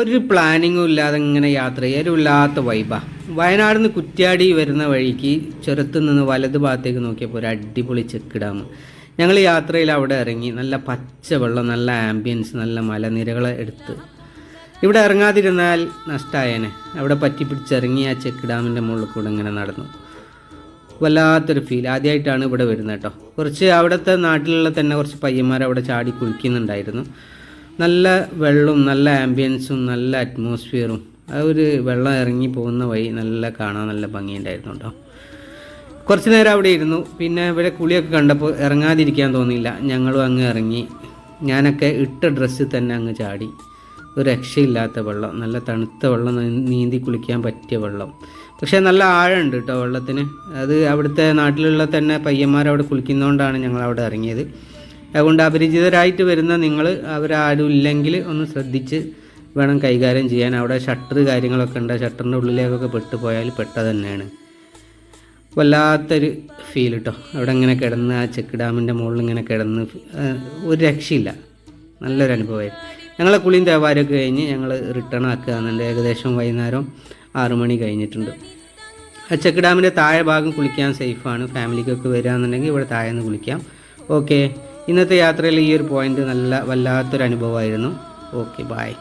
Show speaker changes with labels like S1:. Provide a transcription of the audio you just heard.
S1: ഒരു പ്ലാനിങ്ങും ഇല്ലാതെ ഇങ്ങനെ യാത്ര വല്ലാത്ത വൈബാ വയനാട് നിന്ന് കുറ്റ്യാടി വരുന്ന വഴിക്ക് ചുരത്തു നിന്ന് വലത് ഭാഗത്തേക്ക് നോക്കിയപ്പോൾ ഒരു അടിപൊളി ചെക്ക് ഡാം. ഞങ്ങൾ യാത്രയിൽ അവിടെ ഇറങ്ങി നല്ല പച്ച വെള്ളം നല്ല ആംബിയൻസ് നല്ല മലനിരകളെ എടുത്ത്. ഇവിടെ ഇറങ്ങാതിരുന്നാൽ നഷ്ടമായേനെ അവിടെ പറ്റി പിടിച്ചിറങ്ങി ആ ചെക്ക് ഡാമിന്റെ മുകളിൽ കൂടെ ഇങ്ങനെ നടന്നു. വല്ലാത്തൊരു ഫീൽ ആദ്യമായിട്ടാണ് ഇവിടെ വരുന്നത് കേട്ടോ. കുറച്ച് അവിടുത്തെ നാട്ടിലുള്ള തന്നെ കുറച്ച് പയ്യന്മാർ അവിടെ ചാടി കുളിക്കുന്നുണ്ടായിരുന്നു. നല്ല വെള്ളവും നല്ല ആംബിയൻസും നല്ല അറ്റ്മോസ്ഫിയറും ആ ഒരു വെള്ളം ഇറങ്ങി പോകുന്ന വഴി നല്ല കാണാൻ നല്ല ഭംഗിയുണ്ടായിരുന്നു കേട്ടോ. കുറച്ച് നേരം അവിടെ ഇരുന്നു. പിന്നെ ഇവിടെ കുളിയൊക്കെ കണ്ടപ്പോൾ ഇറങ്ങാതിരിക്കാൻ തോന്നിയില്ല. ഞങ്ങളും അങ്ങ് ഇറങ്ങി. ഞാനൊക്കെ ഇട്ട ഡ്രസ്സിൽ തന്നെ അങ്ങ് ചാടി. ഒരു രക്ഷയില്ലാത്ത വെള്ളം നല്ല തണുത്ത വെള്ളം നീന്തി കുളിക്കാൻ പറ്റിയ വെള്ളം. പക്ഷേ നല്ല ആഴമുണ്ട് കേട്ടോ വെള്ളത്തിന്. അത് അവിടുത്തെ നാട്ടിലുള്ള തന്നെ പയ്യന്മാരവിടെ കുളിക്കുന്നതുകൊണ്ടാണ് ഞങ്ങൾ അവിടെ ഇറങ്ങിയത്. അതുകൊണ്ട് അപരിചിതരായിട്ട് വരുന്ന നിങ്ങൾ അവരാരും ഇല്ലെങ്കിൽ ഒന്ന് ശ്രദ്ധിച്ച് വേണം കൈകാര്യം ചെയ്യാൻ. അവിടെ ഷട്ടർ കാര്യങ്ങളൊക്കെ ഉണ്ട്. ഷട്ടറിന്റെ ഉള്ളിലേക്കൊക്കെ പെട്ടു പോയാൽ പെട്ട തന്നെയാണ് വല്ലാത്തൊരു ഫീൽ കേട്ടോ അവിടെ ഇങ്ങനെ കിടന്ന് ആ ചെക്ക് ഡാമിന്റെ മുകളിൽ ഇങ്ങനെ കിടന്ന് ഒരു രക്ഷയില്ല. നല്ലൊരു അനുഭവമായിരുന്നു. ഞങ്ങളെ കുളിയും തേവാരമൊക്കെ കഴിഞ്ഞ് ഞങ്ങൾ റിട്ടേൺ ആക്കുകയെന്നുണ്ട് ഏകദേശം വൈകുന്നേരം ആറു മണി കഴിഞ്ഞിട്ടുണ്ട്. ആ ചെക്ക് ഡാമിന്റെ താഴെ ഭാഗം കുളിക്കാൻ സേഫാണ് ഫാമിലിക്കൊക്കെ വരികയെന്നുണ്ടെങ്കിൽ ഇവിടെ താഴെ നിന്ന് കുളിക്കാം. ഓക്കെ ഇന്നത്തെ യാത്രയിൽ ഈ ഒരു പോയിന്റ് നല്ല വല്ലാത്തൊരു അനുഭവമായിരുന്നു ഓക്കെ ബായ്